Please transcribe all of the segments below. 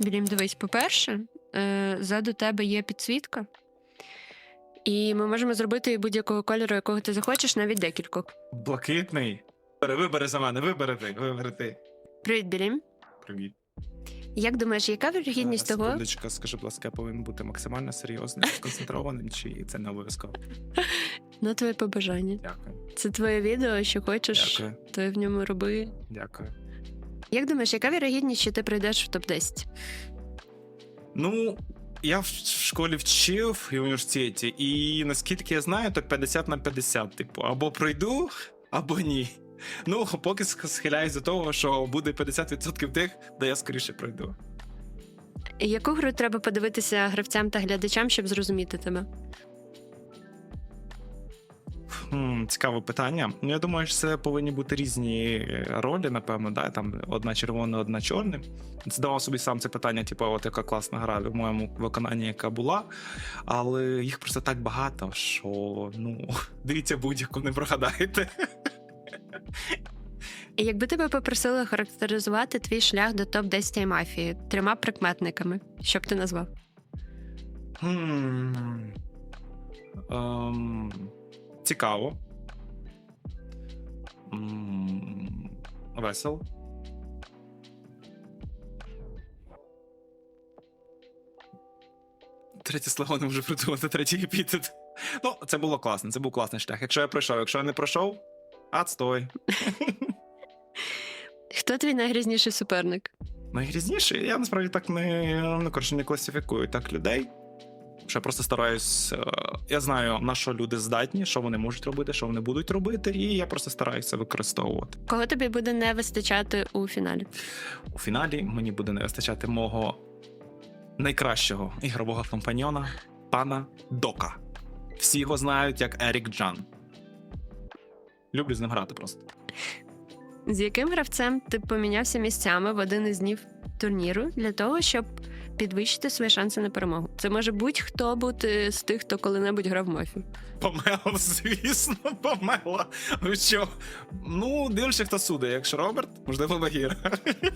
Білім, дивись, по-перше, е, ззаду тебе є підсвітка, і ми можемо зробити будь-якого кольору, якого ти захочеш, навіть декількох. Блакитний. Вибери, вибери за мене, вибери ти, вибери ти. Привіт, Білім. Привіт. Як думаєш, яка вірогідність того? Секундочка, скажи, будь ласка, я повинен бути максимально серйозним, сконцентрованим, чи це не обов'язково? На твоє побажання. Дякую. Це твоє відео, що хочеш, Дякую. то в ньому роби. Дякую. Як думаєш, яка вірогідність, що ти прийдеш в топ-10? Ну, я в школі вчив і в університеті, і наскільки я знаю, то 50 на 50. Типу, або пройду, або ні. Ну, поки сх- схиляюсь до того, що буде 50% тих, де я скоріше пройду. Яку гру треба подивитися гравцям та глядачам, щоб зрозуміти тебе? Цікаве питання. Ну, я думаю, що це повинні бути різні е, ролі, напевно, да? там одна червона, одна чорна. Задавав собі сам це питання, типу, от яка класна гра в моєму виконанні, яка була. Але їх просто так багато, що ну, дивіться будь-яку, не прогадаєте. Якби тебе попросили характеризувати твій шлях до топ-10 мафії трьома прикметниками, що б ти назвав? Хм. Ем, цікаво. М, Весело. Третє слово не можу придумати, третій епітет. Ну, це було класно, це був класний шлях. Якщо я пройшов, якщо я не пройшов, отстой. Хто твій найгрізніший суперник? Найгрізніше, я насправді так не, ну, коротше, не класифікую так людей. Що я просто стараюсь. е, Я знаю, на що люди здатні, що вони можуть робити, що вони будуть робити, і я просто стараюся використовувати. Кого тобі буде не вистачати у фіналі? У фіналі мені буде не вистачати мого найкращого ігрового компаньйона, пана Дока. Всі його знають як Ерік Джан. Люблю з ним грати просто. З яким гравцем ти помінявся місцями в один із днів турніру для того, щоб підвищити свої шанси на перемогу? Це може будь-хто бути з тих, хто коли-небудь грав в мафію. Помела, звісно, помела. Ви що? Ну, дивишся, хто суде. Якщо Роберт, можливо, Багіра.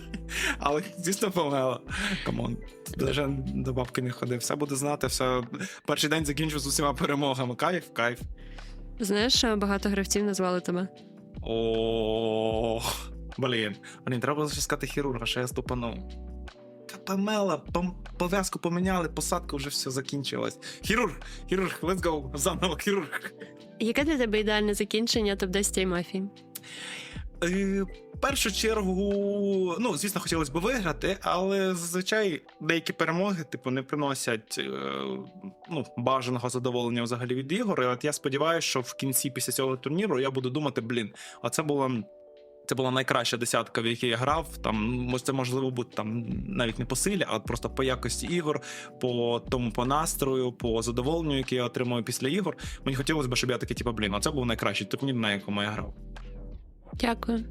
Але звісно, помела. Камон. Даже до бабки не ходив. Все буде знати, все. Перший день закінчив з усіма перемогами. Кайф, кайф. Знаєш, що багато гравців назвали тебе? О, блін. Блін, треба було ще сказати хірурга, що я ступанув. Та помела, пом- пов'язку поміняли, посадка вже все закінчилась. Хірург, хірург, let's go, заново хірург. Яке для тебе ідеальне закінчення топ-10 мафії? Е, першу чергу, ну, звісно, хотілося б виграти, але зазвичай деякі перемоги, типу, не приносять е, ну, бажаного задоволення взагалі від ігор. І от я сподіваюся, що в кінці після цього турніру я буду думати: блін, оце була. Це була найкраща десятка, в якій я грав. Там це можливо бути там навіть не по силі, а просто по якості ігор, по тому по настрою, по задоволенню, яке я отримую після ігор. Мені хотілося б, щоб я такий, типу, блін, Це був найкращий турнір, на якому я грав. Дякую.